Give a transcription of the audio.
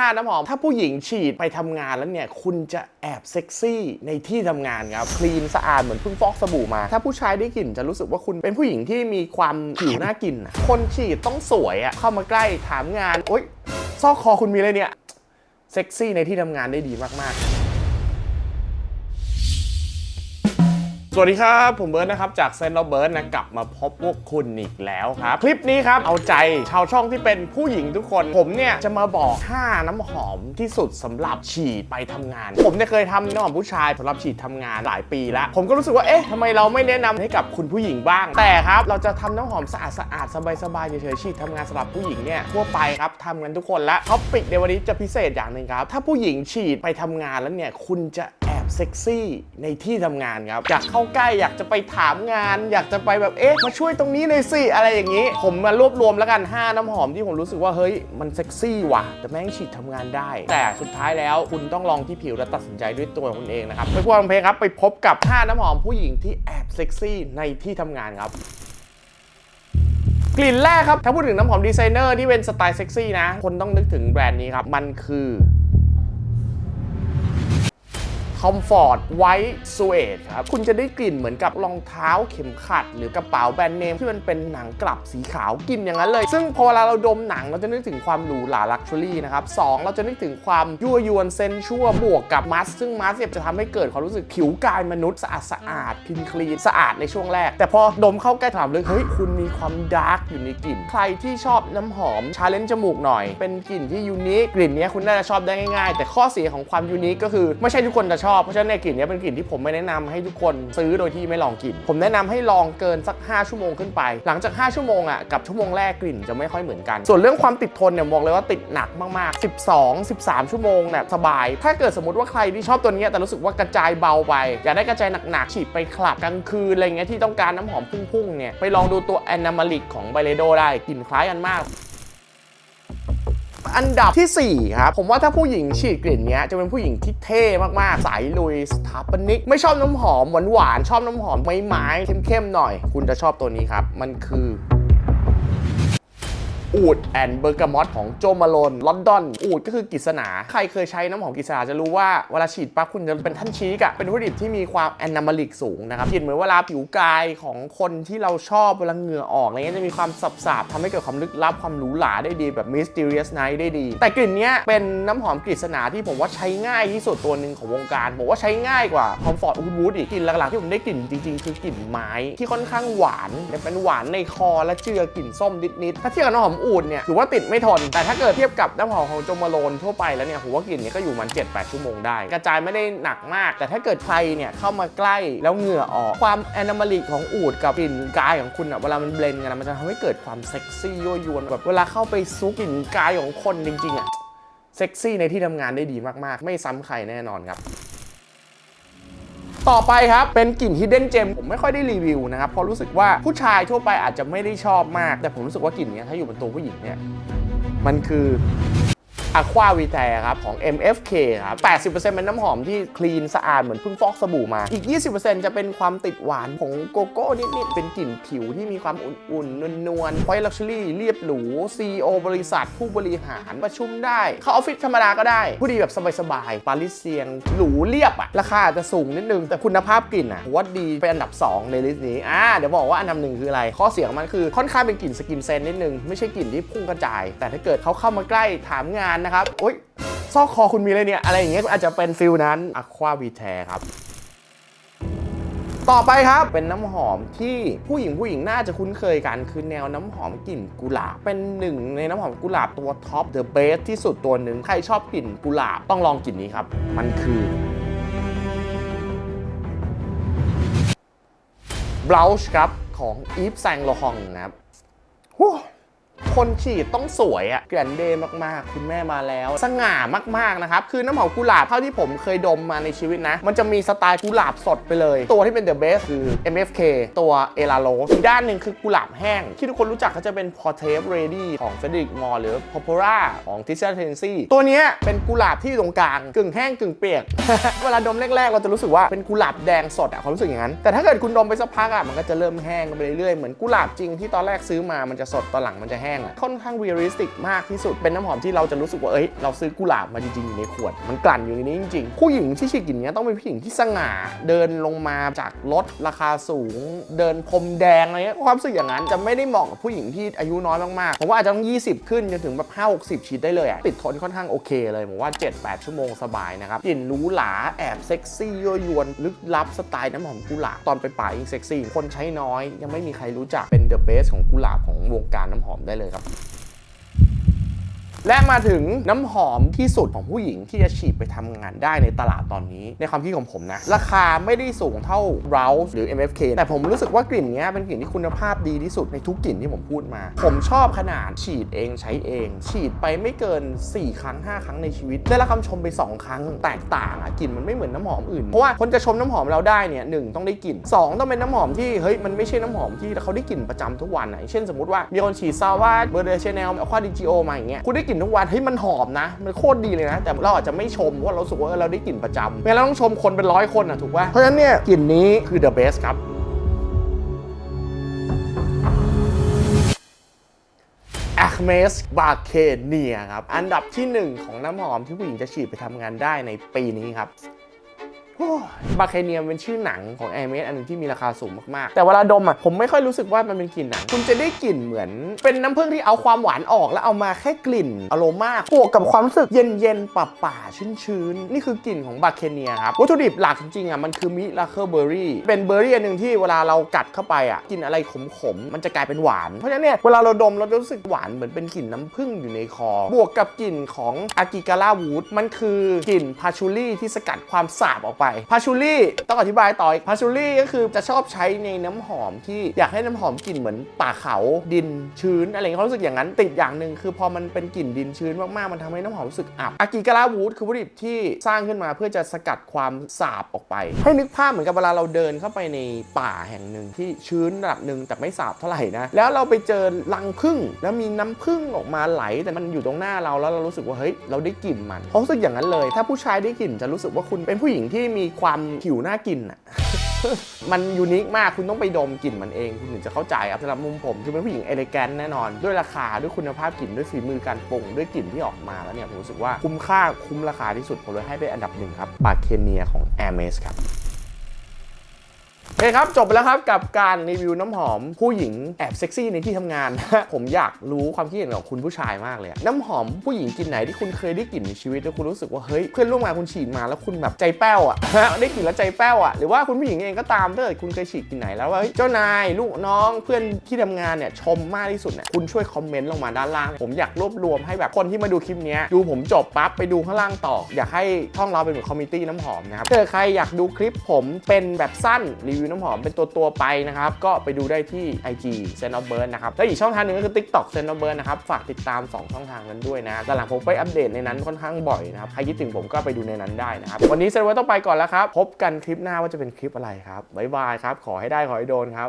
5น้ำหอม ถ้าผู้หญิงฉีดไปทำงานแล้วเนี่ย คุณจะแอบเซ็กซี่ในที่ทำงานครับ คลีนสะอาดเหมือนเพิ่งฟอกสบู่มา ถ้าผู้ชายได้กลิ่นจะรู้สึกว่าคุณเป็นผู้หญิงที่มีความผิวน่ากินอะคนฉีดต้องสวยอะเข้ามาใกล้ถามงาน โอ๊ย ซอกคอคุณมีอะไรเนี่ย เซ็กซี่ในที่ทำงานได้ดีมากๆ สวัสดีครับ ผมเบิร์ดนะครับ จากเซนต์โรเบิร์ตนะกลับมาพบพวกคุณอีกแล้วครับ คลิปนี้ครับเอาใจชาวช่องที่เป็นผู้หญิงทุกคน ผมเนี่ยจะมาบอก5น้ำหอมที่สุดสำหรับฉีดไปทำงาน ผมเนี่ยเคยทำน้ำหอมผู้ชายสำหรับฉีดทำงานหลายปีแล้ว ผมก็รู้สึกว่าเอ๊ะทำไมเราไม่แนะนำให้กับคุณผู้หญิงบ้าง แต่ครับเราจะทำน้ำหอมสะอาดสะอาดสบายสบายเฉยๆฉีดทำงานสำหรับผู้หญิงเนี่ยทั่วไปครับทำกันทุกคนและท็อปิกในวันนี้จะพิเศษอย่างหนึ่งครับถ้าผู้หญิงฉีดไปทำงานแล้วเนี่ยคุณจะ เซ็กซี่ในที่ทำงานครับ อยากเข้าใกล้อยากจะไปถามงาน อยากจะไปแบบเอ๊ะมาช่วยตรงนี้หน่อยสิอะไรอย่างนี้ ผมมารวบรวมแล้วกัน 5 น้ำหอมที่ผมรู้สึกว่าเฮ้ยมันเซ็กซี่ว่ะ แต่แม่งฉีดทำงานได้ แต่สุดท้ายแล้วคุณต้องลองที่ผิวและตัดสินใจด้วยตัวคุณเองนะครับไม่ควรเพลงครับไปพบกับ 5 น้ำหอมผู้หญิงที่แอบเซ็กซี่ในที่ทำงานครับกลิ่นแรกครับ ถ้าพูดถึงน้ำหอมดีไซเนอร์ที่เป็นสไตล์เซ็กซี่นะ คนต้องนึกถึงแบรนด์นี้ครับ มันคือ Comfort White Suede ครับ คุณจะได้กลิ่นเหมือนกับรองเท้าเข็มขัด หรือกระเป๋าแบรนด์เนมที่มันเป็นหนังกลับสีขาวกลิ่นอย่างนั้นเลย ซึ่งพอเวลาเราดมหนังเราจะนึกถึงความหรูหราลักชัวรี่นะครับสองเราจะนึกถึงความยั่วยวนเซนชัวบวกกับมัสซึ่งมัสเนี่ยจะทำให้เกิดความรู้สึกผิวกายมนุษย์สะอาดสะอาดคลีนคลีนสะอาดในช่วงแรก แต่พอดมเข้าใกล้ถามเลยเฮ้ยคุณมีความดาร์กอยู่ในกลิ่น ใครที่ชอบน้ำหอมชาเลนจ์จมูกหน่อย เป็นกลิ่นที่ยูนิคกลิ่นนี้คุณน่าจะชอบได้ง่ายๆ แต่ข้อเสียของความยูนิคก็คือไม่ใช่ทุกคนจะชอบ เพราะฉะนั้นในกลิ่นนี้เป็นกลิ่นที่ผมไม่แนะนำให้ทุกคนซื้อโดยที่ไม่ลองกลิ่น ผมแนะนำให้ลองเกินสัก 5 ชั่วโมงขึ้นไป หลังจาก 5 ชั่วโมงอะกับชั่วโมงแรกกลิ่นจะไม่ค่อยเหมือนกัน ส่วนเรื่องความติดทนเนี่ยบอกเลยว่าติดหนักมากๆ 12 13 ชั่วโมงเนี่ยสบาย ถ้าเกิดสมมติว่าใครที่ชอบตัวนี้แต่รู้สึกว่ากระจายเบาไปอยากได้กระจายหนักๆฉีดไปคลับกลางคืนอะไรเงี้ยที่ต้องการน้ำหอมพุ่งๆเนี่ยไปลองดูตัวแอนนามาลิกของไบเลโดได้กลิ่นคล้ายกันมาก อันดับทีสี่ 4 ครับ ผมว่าถ้าผู้หญิงฉีดกลิ่นเนี้ยจะเป็นผู้หญิงที่เท่มากๆ สายลุยสถาปนิก ไม่ชอบน้ำหอมหวานๆชอบน้ำหอมไม้ๆเข้มๆหน่อย คุณจะชอบตัวนี้ครับ มันคือ อูดแอนเบอร์กามอตของโจมาโลนลอนดอน อูดก็คือกฤษณา ใครเคยใช้น้ำหอมกฤษณาจะรู้ว่าเวลาฉีดปั๊บคุณจะเป็นท่านชีกอะเป็นวัตถุดิบที่มีความแอนนามาลิกสูงนะครับกลิ่นเหมือนเวลาผิวกายของคนที่เราชอบเวลาเหงื่อออกอะไรเงี้ยจะมีความสับสาบทำให้เกิดความลึกลับความหรูหราได้ดีแบบ mysterious night ได้ดี แต่กลิ่นเนี้ยเป็นน้ำหอมกฤษณาที่ผมว่าใช้ง่ายที่สุดตัวหนึ่งของวงการผมว่าใช้ง่ายกว่า Comfort Wood Wood อีกกลิ่นหลักๆที่ผมได้กลิ่นจริงๆ คือกลิ่นไม้ที่ค่อนข้างหวานเป็นหวานในคอและเจือกลิ่นส้มนิดๆถ้าเทียบกับน้ำหอมอูดเนี่ยถือว่าติดไม่ทน แต่ถ้าเกิดเทียบกับน้ำหอมของโจมาโลนทั่วไปแล้วเนี่ยผมว่ากลิ่นเนี้ก็อยู่มัน7-8 ชั่วโมงได้ กระจายไม่ได้หนักมาก แต่ถ้าเกิดใครเนี่ยเข้ามาใกล้แล้วเหงื่อออกความแอนามาลิกของอูดกับกลิ่นกายของคุณอะเวลามันเบลนกันมันจะทำให้เกิดความเซ็กซี่ยั่วยวนแบบเวลาเข้าไปซุกกลิ่นกายของคนจริงๆอะเซ็กซี่ในที่ทำงานได้ดีมากๆ ไม่ซ้ำใครแน่นอนครับ ต่อไปครับ เป็นกลิ่น Hidden Gem ผมไม่ค่อยได้รีวิวนะครับ เพราะรู้สึกว่าผู้ชายทั่วไปอาจจะไม่ได้ชอบมาก แต่ผมรู้สึกว่ากลิ่นนี้ถ้าอยู่บนตัวผู้หญิงเนี่ย มันคือ Aqua v i t a ครับของ MFK ครับ 80%เป็นน้ำหอมที่คลีนสะอาดเหมือนเพิ่งฟอกสบู่มา อีก 20%จะเป็นความติดหวานของโกโก้นิด ๆ เป็นกลิ่นผิวที่มีความอุ่น ๆ นวลๆไฟลักชัวรี่เรียบหรู CEO บริษัทผู้บริหารประชุมได้ เข้าออฟฟิศธรรมดาก็ได้ ผู้ดีแบบสบาย ๆ ปาริสเซียนหรูเรียบอะราคาอาจจะสูงนิดนึง แต่คุณภาพกลิ่นอะว่าดีเป็นอันดับ 2 ในลิสต์นี้อ่าเดี๋ยวบอกว่าอันดับหนึ่งคืออะไร ข้อเสียของมันคือค่อนข้างเป็นกลิ่นสกินเซนนิดนึงไม่ใช่กลิ่นที่พุ่งกระจาย แต่ถ้าเกิดเขาเข้ามาใกล้ถามงานนะครับโอ๊ยซอกคอคุณมีอะไรเนี่ยอะไรอย่างเงี้ยอาจจะเป็นฟิลนั้น Aqua v i t a ครับต่อไปครับเป็นน้ำหอมที่ผู้หญิงผู้หญิงน่าจะคุ้นเคยกัน คือแนวน้ำหอมกลิ่นกุหลาบเป็นหนึ่งในน้ำหอมกุหลาบตัวท็อป The best ที่สุดตัวหนึ่งใครชอบกลิ่นกุหลาบต้องลองกลิ่นนี้ครับ มันคือ Blush ครับของ Yves Saint Laurent นะครับ คนฉีดต้องสวยอะแกรนเดย์มากๆ คุณแม่มาแล้ว สง่ามากๆนะครับ คือน้ำหอมกุหลาบเท่าที่ผมเคยดมมาในชีวิตนะ มันจะมีสไตล์กุหลาบสดไปเลย ตัวที่เป็น The Best คือ MFK ตัวเอลาโลอีกด้านหนึ่งคือกุหลาบแห้ง ที่ทุกคนรู้จักก็จะเป็น Portrait Ready ของ Frederic Moore หรือ Popora ของ t i s h a t e n s y ตัวนี้เป็นกุหลาบที่ตรงกลางกึ่งแห้งกึ่งเปียก เวลาดมแรกๆ เราจะรู้สึกว่าเป็นกุหลาบแดงสดอะความรู้สึกอย่างนั้น แต่ถ้าเกิดคุณดมไปสักพักอะมันก็จะเริ่มแห้งไปเรื่อยๆ เหมือนกุหลาบจริงที่ตอนแรกซื้อมามันจะสดตอนหลังมันจะแห้งห้งอะค่อนข้างเรียลลิสติกมากที่สุด เป็นน้ำหอมที่เราจะรู้สึกว่า เอ้ย เราซื้อกุหลาบมาจริงๆ อยู่ในขวด มันกลั่นอยู่ในนี้จริงๆ ผู้หญิงที่ฉีดกลิ่นนี้ต้องเป็นผู้หญิงที่สง่า เดินลงมาจากรถราคาสูง เดินพรมแดงอะไรเงี้ย ความรู้สึกอย่างนั้นจะไม่ได้เหมาะกับผู้หญิงที่อายุน้อยมากๆ ผมว่าอาจจะต้อง 20 ขึ้นจนถึงแบบ 5 60ฉีดได้เลยอะติดทนค่อนข้างโอเคเลย ผมว่า 7-8 ชั่วโมงสบายนะครับ กลิ่นหรูหราแอบเซ็กซี่ยั่วยวนลึกลับสไตล์น้ำหอมกุหลาบตอนไปป่ายิ่งเซ็กซี่ คนใช้น้อยยังไม่มีใครรู้จักเป็นเดอะเบสของกุหลาบของวงการน้ำหอมได้เลยครับ และมาถึงน้ำหอมที่สุดของผู้หญิงที่จะฉีดไปทำงานได้ในตลาดตอนนี้ ในความคิดของผมนะ ราคาไม่ได้สูงเท่า Rouse หรือ MFK แต่ผมรู้สึกว่ากลิ่นนี้เป็นกลิ่นที่คุณภาพดีที่สุดในทุกกลิ่นที่ผมพูดมา ผมชอบขนาดฉีดเองใช้เอง ฉีดไปไม่เกิน 4 ครั้ง 5 ครั้งในชีวิต ได้รับคำชมไป 2 ครั้งแตกต่างอะกลิ่นมันไม่เหมือนน้ำหอมอื่นเพราะว่าคนจะชมน้ำหอมเราได้เนี่ยหนึ่งต้องได้กลิ่นสองต้องเป็นน้ำหอมที่เฮ้ยมันไม่ใช่น้ำหอมที่เขาได้กลิ่นประจำทุกวันอะเช่นสมมติว่ามีคนฉีดซาวาเบอร์เดชแนลอควาดิจิโอมาอย่างเงี้ยคุณได้กลิ่นทุกวันเฮ้ยมันหอมนะ มันโคตรดีเลยนะ แต่เราอาจจะไม่ชมเพราะเราสึกว่าเราได้กลิ่นประจำงั้นเราต้องชมคนเป็นร้อยคนอะถูกป่ะเพราะฉะนั้นเนี่ยกลิ่นนี้คือ the best ครับอะเมสบาเคเนียครับ อันดับที่หนึ่งของน้ำหอมที่ผู้หญิงจะฉีดไปทำงานได้ในปีนี้ครับ บาเคเนียเป็นชื่อหนังของแอร์เมสอันหนึงที่มีราคาสูงมากๆ แต่เวลาดมอะผมไม่ค่อยรู้สึกว่ามันเป็นกลิ่นหนัง คุณจะได้กลิ่นเหมือน เป็นน้ำผึ้งที่เอาความหวานออกแล้วเอามาแค่กลิ่นอโรมาบวกกับความรู้สึกเย็นๆป่าป่าชื้นๆ นี่คือกลิ่นของบาเคเนียครับ วัตถุดิบหลักจริงๆอะมันคือมิลาเคอร์เบอร์รี่เป็นเบอร์รี่อันหนึ่งที่เวลาเรากัดเข้าไปอะกลินอะไรขมๆมันจะกลายเป็นหวานเพราะฉะนั้นเนี่ยเวลาเราดมเราจะรู้สึกหวานเหมือนเป็นกลิ่นน้ำผึ้งอยู่ในคอ บวกกับกลิ่นของอากิการาวูดมันคือกลิ่นพาชูรี่ที่สกัดความสาบออกไปพาชูรี่ต้องอธิบายต่ออีกพาชูรี่ก็คือจะชอบใช้ในน้ำหอมที่อยากให้น้ำหอมกลิ่นเหมือนป่าเขาดินชื้นอะไรอย่างเงี้เขารู้สึกอย่างนั้นติดอย่างหนึ่งคือพอมันเป็นกลิ่นดินชื้นมากๆมันทำให้น้ำหอมรู้สึกอับอากิการาวูดคือวัตถุดิบที่สร้างขึ้นมาเพื่อจะสกัดความสาบออกไป ให้นึกภาพเหมือนกับเวลาเราเดินเข้าไปในป่าแห่งหนึ่งที่ชื้นระดับหนึ่งแต่ไม่สาบเท่าไหร่นะแล้วเราไปเจอรังผึ้งแล้วมีน้ำผึ้งออกมาไหล แต่มันอยู่ตรงหน้าเราแล้วเรารู้สึกว่าเฮ้ยเราได้กลิ่นมันเขารู้สึกอย่างนั้นเลย ถ้าผู้ชายได้กลิ่นจะรู้สึกว่าคุณเป็นผู้หญิงที่มีีความผิวหน้ากินอะมันยูนิคมากคุณต้องไปดมกลิ่นมันเองคุณถึงจะเข้าใจครับสำหรับมุมผมคือเป็นผู้หญิงเอเลแกนแน่นอน ด้วยราคาด้วยคุณภาพกลิ่นด้วยฝีมือการปรุงด้วยกลิ่นที่ออกมาแล้วเนี่ยผมรู้สึกว่าคุ้มค่าคุ้มราคาที่สุดผมเลยให้เป็นอันดับหนึ่งครับปาเคเนียของ a i r m e s ครับ โอเคครับ จบไปแล้วครับกับการรีวิวน้ำหอมผู้หญิงแอบเซ็กซี่ในที่ทำงานผมอยากรู้ความคิดเห็นของคุณผู้ชายมากเลย น้ำหอมผู้หญิงกลิ่นไหนที่คุณเคยได้กลิ่นในชีวิตแล้วคุณรู้สึกว่าเฮ้ยเพื่อนร่วมงานคุณฉีดมาแล้วคุณแบบใจแป้วอะได้กลิ่นแล้วใจแป้วอะหรือว่าคุณผู้หญิงเองก็ตามถ้าเกิดคุณเคยฉีดกลิ่นไหนแล้วว่าเฮ้ยเจ้านายลูกน้องเพื่อนที่ทำงานเนี่ยชมมากที่สุดเนี่ยคุณช่วยคอมเมนต์ลงมาด้านล่าง ผมอยากรวบรวมให้แบบคนที่มาดูคลิปนี้ดูผมจบปั๊บไปดูข้างล่างต่อ อยากให้ช่องเราเป็นเหมือนคอมมิตี้น้ำหอมนะครับถ้าใครอยากดูคลิปผมเป็นแบบสั้นรีวิวน้ำหอมเป็นตัวตัวไปนะครับ ก็ไปดูได้ที่ IG s e n of Bird นะครับ แล้วอีกช่องทางหนึงก็คือ TikTok s e n of Bird นะครับ ฝากติดตาม 2 ช่องทางนั้นด้วยนะแต่หลังผมไปอัปเดตในนั้นค่อนข้างบ่อยนะครับ ใครคิดถึงผมก็ไปดูในนั้นได้นะครับ วันนี้เซนว่าต้องไปก่อนแล้วครับ พบกันคลิปหน้าว่าจะเป็นคลิปอะไรครับบ๊ายบายครับ ขอให้ได้ขอให้โดนครับ